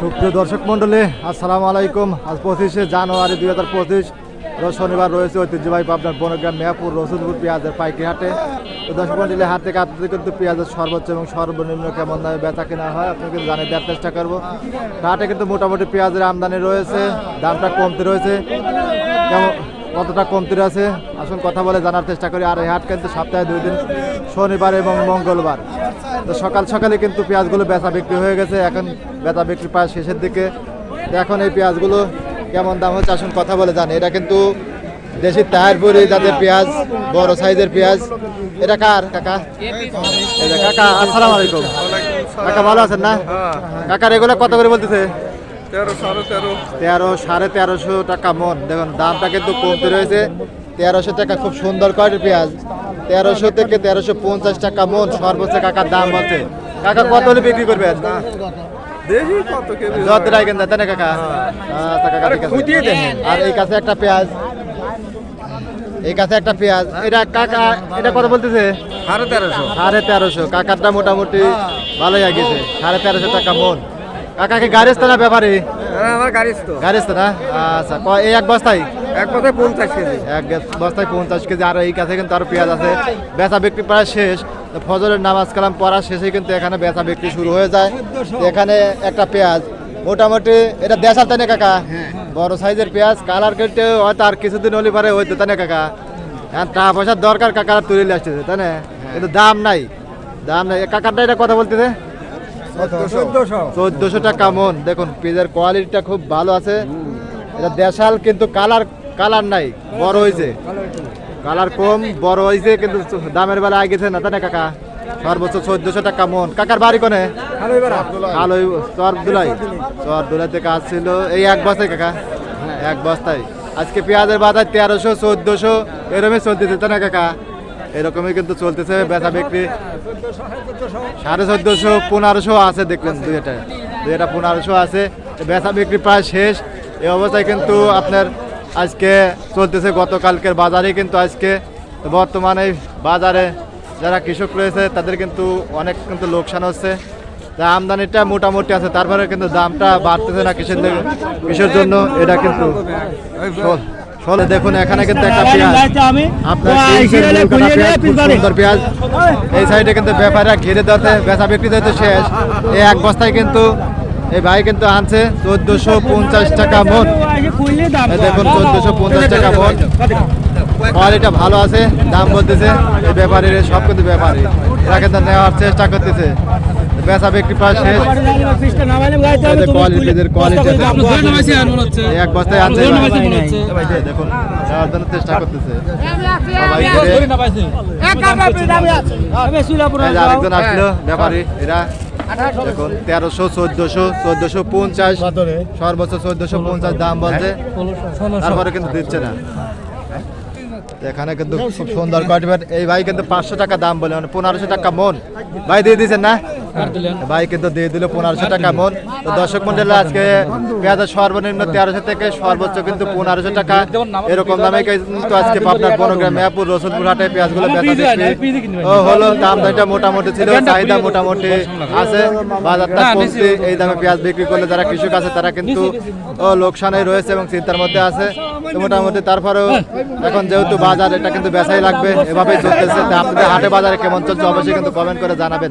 সুপ্রিয় দর্শক মন্ডলী আসসালামু আলাইকুম। আজ পঁচিশে জানুয়ারি দুই হাজার পঁচিশ শনিবার রয়েছে ঐতিহ্যবাহী পাবনার বনগ্রাম মেয়াপুর রসুলপুর পেঁয়াজের পাইকারি হাটে। দর্শক মন্ডলী হাট থেকে আপনাদের কিন্তু পেঁয়াজের সর্বোচ্চ এবং সর্বনিম্ন কেমন দামে বেচা কেনা হয় আপনি কিন্তু জানিয়ে দেওয়ার চেষ্টা করব। হাটে কিন্তু মোটামুটি পেঁয়াজের আমদানি রয়েছে, দামটা কমতে রয়েছে। কেমন কতটা কমতি আছে আসুন কথা বলে জানার চেষ্টা করি। আর এই হাট কিন্তু সপ্তাহে দুই দিন শনিবার এবং মঙ্গলবার। তো সকাল সকালে কিন্তু পেঁয়াজগুলো বেচা বিক্রি হয়ে গেছে। এখন বেচা বিক্রি প্রায় শেষের দিকে। এখন এই পেঁয়াজগুলো কেমন দাম হচ্ছে আসুন কথা বলে জানি। এটা কিন্তু দেশি তাহারপুরি যাদের পেঁয়াজ বড় সাইজের পেঁয়াজ। এটা কার? কাকা? কাকা আসসালামু আলাইকুম। কাকা ভালো আছেন না? কাকার এগুলো কত করে বলতেছে? তেরো সাড়ে তেরো। তেরো সাড়ে তেরোশো টাকা মন। দেখুন দামটা কিন্তু কমতে রয়েছে। তেরোশো টাকা খুব সুন্দর কোয়ালিটির পেঁয়াজ। তেরোশো থেকে তেরোশো পঞ্চাশ টাকা মন সর্বোচ্চ কাকার দাম বলছে কাকা কত হলে বিক্রি করবেন দেখি কত কেজি যত রাখেন তাই না কাকা? আচ্ছা কাকা ঠিক আছে। আর এই কাছে একটা পেঁয়াজ। এই কাছে একটা পেঁয়াজ। এটা কাকা এটা কত বলতেছে? সাড়ে তেরোশো। সাড়ে তেরোশো। কাকারটা মোটামুটি ভালোই আগেছে সাড়ে তেরোশো টাকা মন। কাকাকে গাড়ি না ব্যাপারে? আমার গাড়ি তো। গাড়ি না? আচ্ছা এই এক বস্তায়? এক কথায় পঞ্চাশ কেজি। এক বস্তায় পঞ্চাশ কেজি আর এই কাছে কিন্তু আরও পেঁয়াজ আছে। বেচা বিক্রি প্রায় শেষ। ফজরের নামাজ কালাম পড়া শেষে কিন্তু এখানে বেচা বিক্রি শুরু হয়ে যায়। এখানে একটা পেঁয়াজ। মোটামুটি এটা দেশাল তাই না কাকা? বড় সাইজের পেঁয়াজ। কালার কেটে হয়তো আর কিছুদিন হলে পারে হইতো তাই না কাকা? এখন টাকা পয়সার দরকার কাকারা তুলে আসতেছে তাই না? কিন্তু দাম নাই। দাম নাই। কাকারটা এটা কথা বলতেছে চোদ্দশো। টাকা মন। দেখুন পেঁয়াজের কোয়ালিটিটা খুব ভালো আছে। এটা দেশাল কিন্তু কালার কালার নাই বড় হয়েছে। কালার কম বড় হয়েছে কিন্তু দামের বেলা আগে গেছে না তাই না কাকা? সর্বোচ্চ চোদ্দশো টাকা মন। কাকার বাড়ি কোনে? ভালো চর দুলাই চর দুলাই থেকে আসছিল। এই এক বস্তায় কাকা? এক বস্তায়। আজকে পেঁয়াজের বাজার তেরোশো চোদ্দশো এরকমই চলতেছে তাই না কাকা? এরকমই কিন্তু চলতেছে বেচা বিক্রি সাড়ে চোদ্দশো পনেরোশো আছে দেখলেন দুইটা দুইটা পনেরোশো আছে বেচা বিক্রি প্রায় শেষ এই অবস্থায় কিন্তু আপনার আজকে চলতেছে গতকালকের বাজারে কিন্তু আজকে বর্তমানে বাজারে যারা কৃষক রয়েছে তাদের কিন্তু অনেক কিন্তু লোকসান হচ্ছে তা আমদানিটা মোটামুটি আছে তারপরে কিন্তু দামটা বাড়তেছে না কিসের লেগে- কিসের জন্য এটা কিন্তু শোল- দেখুন এখানে কিন্তু একটা পেঁয়াজ। আপনার সুন্দর পেঁয়াজ। এই সাইডে কিন্তু ব্যাপারীরা ঘিরে দিতে বেচা বিক্রি দিতে শেষ। এই এক বস্তায় কিন্তু এই ভাই কিন্তু আনছে চোদ্দশো পঞ্চাশ টাকা মন দেখুন চোদ্দশো পঞ্চাশ টাকা মন কোয়ালিটা ভালো আছে দাম বলতেছে। এই ব্যাপারীর সব কিন্তু ব্যাপারী। এরা কিন্তু নেওয়ার চেষ্টা করতেছে। শেষ। কোয়ালিটি কোয়ালিটি এক বস্তায় ভাই। দেখুন চেষ্টা করতেছে। আরেকজন আসলো এরা। দেখুন, তেরোশো, চোদ্দশো চোদ্দশো পঞ্চাশ, সর্বোচ্চ চোদ্দশো পঞ্চাশ দাম বলছে। তারপরে কিন্তু দিচ্ছে না। এখানে কিন্তু খুব সুন্দর কোয়ালিটি এই ভাই কিন্তু পাঁচশো টাকা দাম বলে মানে পনেরোশো টাকা মন। ভাই, দিয়ে দিয়েছেন না? ভাই কিন্তু দিয়ে দিল পনেরোশো টাকা মন। তো দর্শক মন্ডল আজকে পেঁয়াজের সর্বনিম্ন তেরোশো থেকে সর্বোচ্চ কিন্তু পনেরোশো টাকা। এরকম দামে কিন্তু আজকে পাবনার বনগ্রাম মেয়াপুর রসুলপুর হাটে পেঁয়াজগুলো ও হলো দাম দামটা মোটামুটি ছিল চাহিদা মোটামুটি আছে। বাজারটা কমছে এই দামে পেঁয়াজ বিক্রি করলে যারা কৃষক আছে তারা কিন্তু লোকসানে রয়েছে এবং চিন্তার মধ্যে আছে। মোটামুটি তারপরেও এখন যেহেতু বাজার এটা কিন্তু বেচাই লাগবে। এভাবেই চলতেছে। আপনাদের হাটে বাজারে কেমন চলছে অবশ্যই কিন্তু কমেন্ট করে জানাবেন।